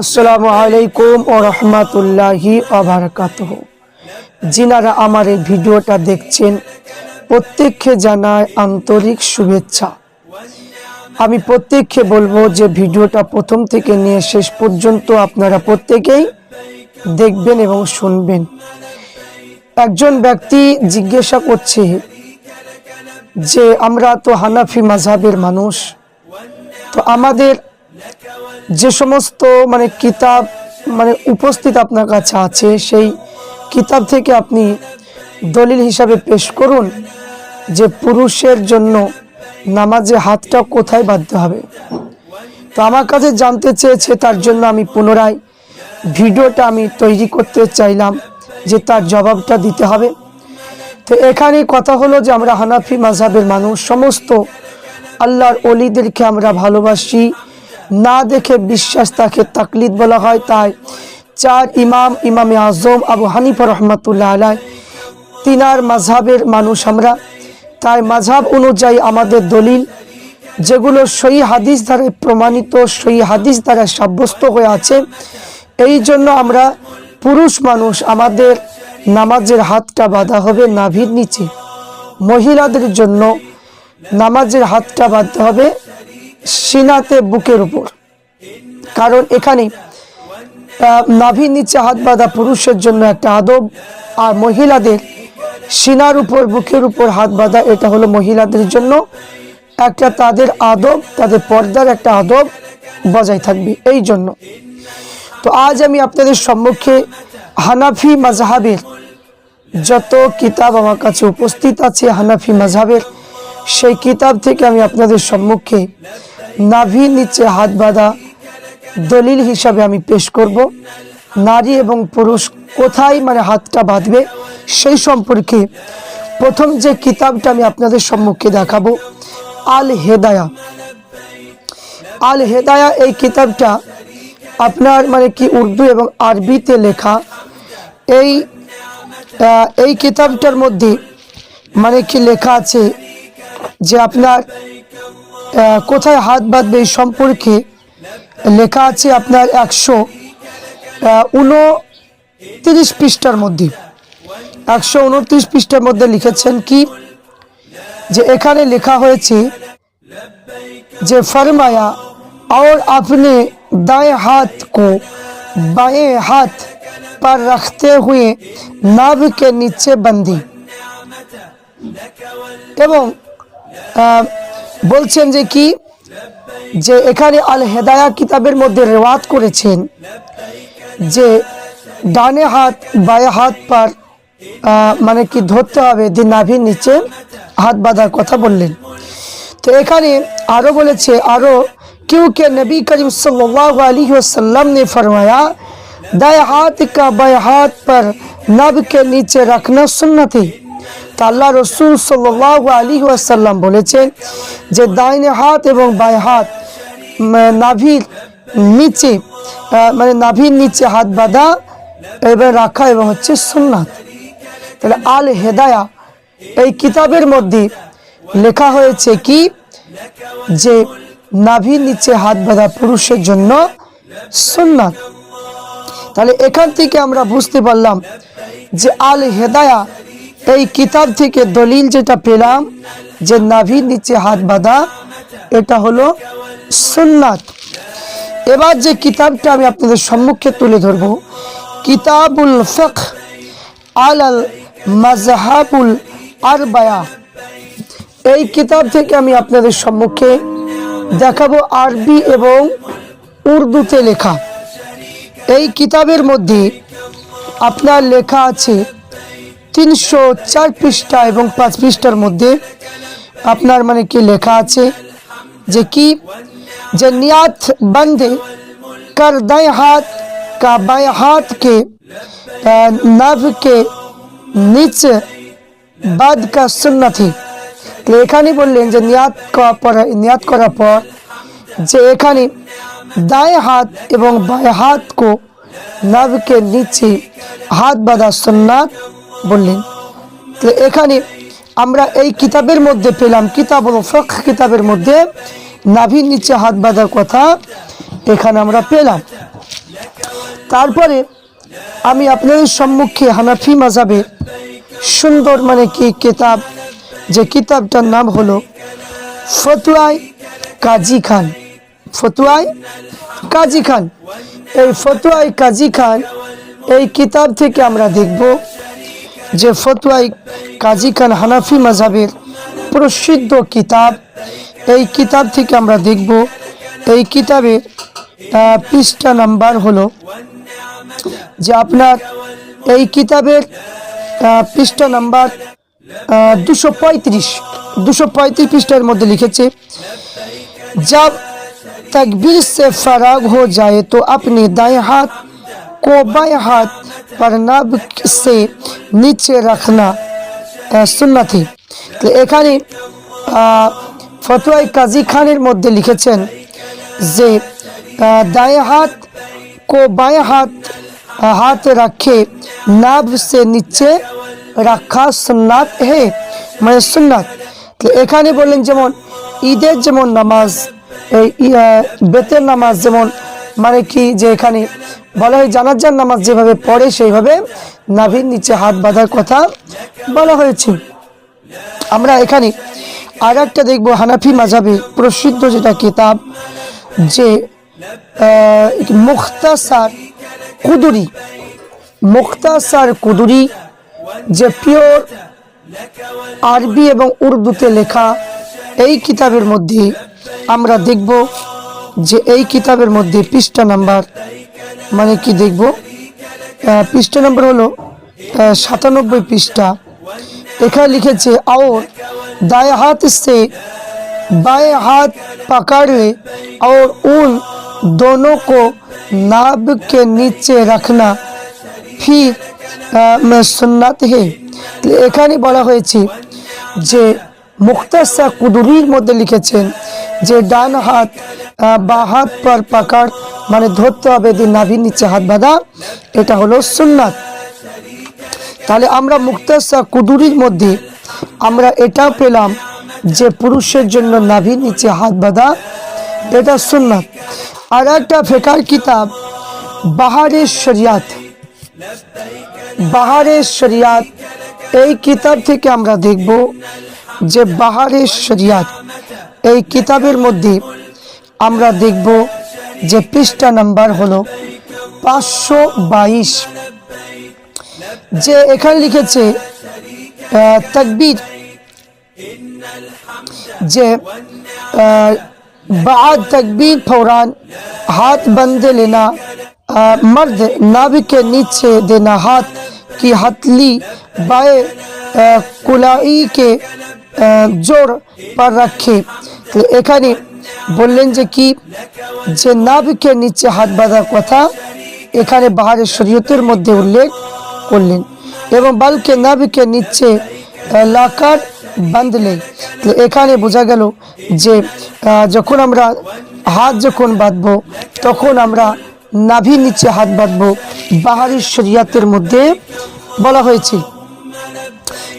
আসসালামু আলাইকুম ও রহমতুল্লাহি আবরকাতহ যিনারা আমার এই ভিডিওটা দেখছেন, প্রত্যেককে জানায় আন্তরিক শুভেচ্ছা। আমি প্রত্যেককে বলব যে ভিডিওটা প্রথম থেকে নিয়ে শেষ পর্যন্ত আপনারা প্রত্যেকেই দেখবেন এবং শুনবেন। একজন ব্যক্তি জিজ্ঞাসা করছে যে আমরা তো হানাফি মাঝহাবের মানুষ, তো আমাদের যে সমস্ত মানে কিতাব মানে উপস্থিত আপনার কাছে আছে, সেই কিতাব থেকে আপনি দলিল হিসাবে পেশ করুন যে পুরুষের জন্য নামাজে হাতটা কোথায় বাঁধতে হবে। তো আমার কাছে জানতে চেয়েছে তার জন্য আমি পুনরায় ভিডিওটা আমি তৈরি করতে চাইলাম যে তার জবাবটা দিতে হবে। তো এখানে কথা হলো যে আমরা হানাফি মাঝহাবের মানুষ, সমস্ত আল্লাহর অলিদেরকে আমরা ভালোবাসি। না দেখে বিশ্বাস, তাকে তাকলিদ বলা হয়। তাই চার ইমাম, ইমামে আজম আবু হানিফা রহমতুল্লাহ আলাই তিনার মাঝহাবের মানুষ আমরা। তাই মাঝহাব অনুযায়ী আমাদের দলিল, যেগুলো সই হাদিস দ্বারা প্রমাণিত সই হাদিস দ্বারা সাব্যস্ত হয়ে আছে এই জন্য আমরা পুরুষ মানুষ, আমাদের নামাজের হাতটা বাঁধা হবে নাভির নিচে। মহিলাদের জন্য নামাজের হাতটা বাঁধতে হবে সিনাতে বুকের উপর। কারণ এখানে নাভির নিচে হাত বাঁধা পুরুষের জন্য একটা আদব, আর মহিলাদের সিনার উপর, বুকের উপর হাত বাঁধা, এটা হলো মহিলাদের জন্য একটা তাদের আদব, তাদের পর্দার একটা আদব বজায় থাকবে। এই জন্য। তো আজ আমি আপনাদের সম্মুখে হানাফি মাজহাবের যত কিতাব আমার কাছে উপস্থিত আছে হানাফি মাজহাবের সেই কিতাব থেকে আমি আপনাদের সম্মুখে নাভি নিচে হাত বাঁধা দলিল হিসাবে আমি পেশ করব। নারী এবং পুরুষ কোথায় মানে হাতটা বাঁধবে সেই সম্পর্কে প্রথম যে কিতাবটা আমি আপনাদের সম্মুখে দেখাবো, আল হেদায়া। আল হেদায়া এই কিতাবটা আপনার মানে কি উর্দু এবং আরবিতে লেখা। এই আহ, এই কিতাবটার মধ্যে মানে কি লেখা আছে যে আপনার আহ, কোথায় হাত বাঁধবে এই সম্পর্কে লেখা আছে আপনার একশো উনত্রিশ পৃষ্ঠার মধ্যে একশো উনত্রিশ পৃষ্ঠার মধ্যে লিখেছেন কি যে এখানে লেখা হয়েছে যে फरमाया और अपने दाएं हाथ को बाएं हाथ पर रखते हुए नाभ के नीचे बंधी এবং আহ, বলছেন যে কি যে এখানে আল হেদায়া কিতাবের মধ্যে রেওয়াত করেছেন যে ডানে হাত বায়ে হাত পার আহ, মানে কি ধরতে হবে যে নাভির নিচে হাত বাঁধার কথা বললেন তো এখানে আরো বলেছে আরো क्योंकि नबी करीम सल्लल्लाहु अलैहि वसल्लम ने फरमाया दाएं हाथ का बाएं हाथ पर नब के नीचे रखना सुन्नत है তো আল্লাহ রসুল সাল্লাহ আলী ওয়াসাল্লাম বলেছেন যে দাইনে হাত এবং বাই হাত উম, নাভির নিচে আহ, মানে নাভির নিচে হাত বাঁধা এবং রাখা এবং হচ্ছে সুন্নাত তাহলে আল হেদায়া এই কিতাবের মধ্যে লেখা হয়েছে কি যে নাভির নিচে হাত বাঁধা পুরুষের জন্য সুন্নাত তাহলে এখান থেকে আমরা বুঝতে পারলাম যে আল হেদায়া, এই কিতাব থেকে দলিল যেটা পেলাম যে নাভির নিচে হাত বাঁধা, এটা হলো সুন্নাত। এবার যে কিতাবটা আমি আপনাদের সম্মুখে তুলে ধরবো, কিতাবুল ফক আল আল মাজহাবুল আরবায়া। এই কিতাব থেকে আমি আপনাদের সম্মুখে দেখাবো আরবি এবং উর্দুতে লেখা। এই কিতাবের মধ্যে আপনার লেখা আছে তিনশো চার পৃষ্ঠা এবং পাঁচ পৃষ্ঠার মধ্যে আপনার মানে কি লেখা আছে যে কি? যে নিয়াত বান্ধে কার দায় হাত কা বায় হাতকে নাভকে নিচ বাদ কা সুন্নথি এখানে বললেন যে নিয়াত করার পর, নিয়াত করার পর যে এখানে দায় হাত এবং বায় হাত কো নাভ নিচে হাত বাঁধা সন্ন্যাত বললেন তো এখানে আমরা এই কিতাবের মধ্যে পেলাম কিতাব ফক কিতাবের মধ্যে নাভির নিচে হাত বাঁধার কথা এখানে আমরা পেলাম তারপরে আমি আপনাদের সম্মুখে হানাফি মাজাবে সুন্দর মানে কি কিতাব যে কিতাবটার নাম হলো ফতুয়াই কাজী খান ফতুয়াই কাজী খান। এই ফতুয়াই কাজী খান, এই কিতাব থেকে আমরা দেখব যে ফতুয়াই কাজী খান হানাফি মাজাবের প্রসিদ্ধ কিতাব। এই কিতাব থেকে আমরা দেখব, এই কিতাবের পৃষ্ঠা নাম্বার হলো যে আপনার এই কিতাবের পৃষ্ঠা নাম্বার দুশো পঁয়ত্রিশ দুশো পঁয়ত্রিশ পৃষ্ঠার মধ্যে লিখেছে जब तकबीर से फराग हो जाए तो अपने दाएं हाथ को बाएं हाथ पर नाभ से নিচে রাখনা সুন্নাতি তো এখানে আহ, ফতোয়াই কাজী খানের মধ্যে লিখেছেন যে আহ, दाएं हाथ को बाएं हाथ আহ, हाथ रखे नाभ से नीचे রাখা সুন্নাত হে মানে সুন্নাত তো এখানে বললেন যেমন ঈদের যেমন নামাজ এই বেতের নামাজ যেমন মানে কি যে এখানে বলা হয় জানাজার নামাজ যেভাবে পড়ে সেইভাবে নাভির নিচে হাত বাঁধার কথা বলা হয়েছে। আমরা এখানে আর একটা দেখব হানাফি মাঝাবে প্রসিদ্ধ যেটা কিতাব যে মুখতাসার কুদুরি মুখতাসার কুদুরি যে পিওর আরবি এবং উর্দুতে লেখা এই কিতাবের মধ্যে আমরা দেখব যে এই কিতাবের মধ্যে পৃষ্ঠা নাম্বার মানে কি দেখব আহ, পৃষ্ঠা নাম্বার হলো আহ, সাতানব্বই পৃষ্ঠা এখানে লিখেছে और दाएं हाथ से बाएं हाथ पकड़ ले और उन दोनों को नाभ के नीचे रखना ফির সুন্নাত হে এখানে বলা হয়েছে যে মুক্তাসা কুদুরির মধ্যে লিখেছেন যে ডান হাত বা হাত পর পাকার মানে ধরতে হবে যে নাভির নিচে হাত বাঁধা, এটা হলো সুন্নাত। তাহলে আমরা মুক্তাসা কুদুরির মধ্যে আমরা এটাও পেলাম যে পুরুষের জন্য নাভির নিচে হাত বাঁধা, এটা সুন্নাত। আর একটা ফেকার কিতাব বাহারের শরিয়াত। বাহারের শরিয়াত, এই কিতাব থেকে আমরা দেখব যে বাহারের শরিয়াত, এই কিতাবের মধ্যে আমরা দেখব যে পৃষ্ঠা নাম্বার হল পাঁচশো বাইশ, যে এখানে লিখেছে তাকবির, যে বাদ তাকবির ফৌরান, হাত বন্ধে লেনা মর্দ নাভিকে নিচে দেনা হাত, কি হাতলি বায়ে কুলাই কে জোর পার রাখে। এখানে বললেন যে কি, যে নাভিকে নিচে হাত বাঁধার কথা এখানে বাহারের শরীয়তের মধ্যে উল্লেখ করলেন এবং বালকে নাভিকে নিচে লাকার বাঁধলে এখানে বোঝা গেল যে যখন আমরা হাত যখন বাঁধবো, তখন আমরা নাভি নিচে হাত বাঁধবো বাহারি শরিয়াতের মধ্যে বলা হয়েছে।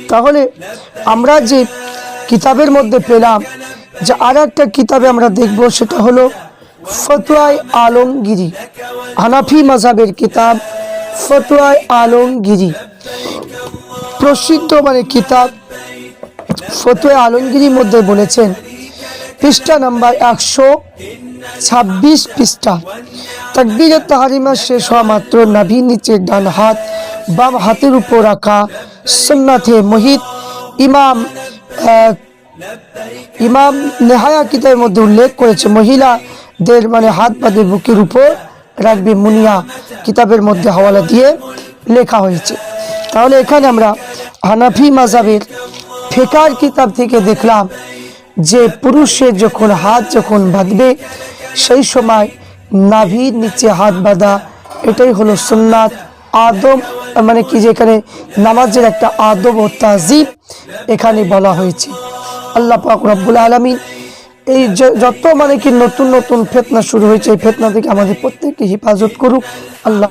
তাহলে আমরা যে কিতাবের মধ্যে পেলাম যে আর একটা কিতাবে আমরা দেখব, সেটা হলো ফতোয়াই আলমগিরি, হানাফি মাজাবের কিতাব ফতোয়াই আলমগিরি। প্রসিদ্ধ মানে কিতাব ফতোয়া আলমগিরির মধ্যে বলেছেন, পৃষ্ঠা নাম্বার একশো ছাব্বিশ পৃষ্ঠা তাকবীরের তাহারিমা শেষ হওয়া মাত্র নাভির নিচে ডান হাত, বাম হাতের উপর রাখা সুন্নাথে মোহিত ইমাম ইমাম নেহায়া কিতাবের মধ্যে উল্লেখ করেছে, মহিলাদের মানে হাত পাতে বুকের উপর রাখবে মুনিয়া কিতাবের মধ্যে হওয়ালা দিয়ে লেখা হয়েছে। তাহলে এখানে আমরা হানাফি মাজাবের ফেকার কিতাব থেকে দেখলাম যে পুরুষের যখন হাত যখন বাঁধবে, সেই সময় নাভির নিচে হাত বাঁধা, এটাই হলো সুন্নাত আদম মানে কি যে এখানে নামাজের একটা আদব ও তাজিব এখানে বলা হয়েছে। আল্লাহ পাক রব্বুল আলমিন এই যত মানে কি নতুন নতুন ফেতনা শুরু হয়েছে, এই ফেতনা থেকে আমাদের প্রত্যেককে হেফাজত করুক। আল্লাহ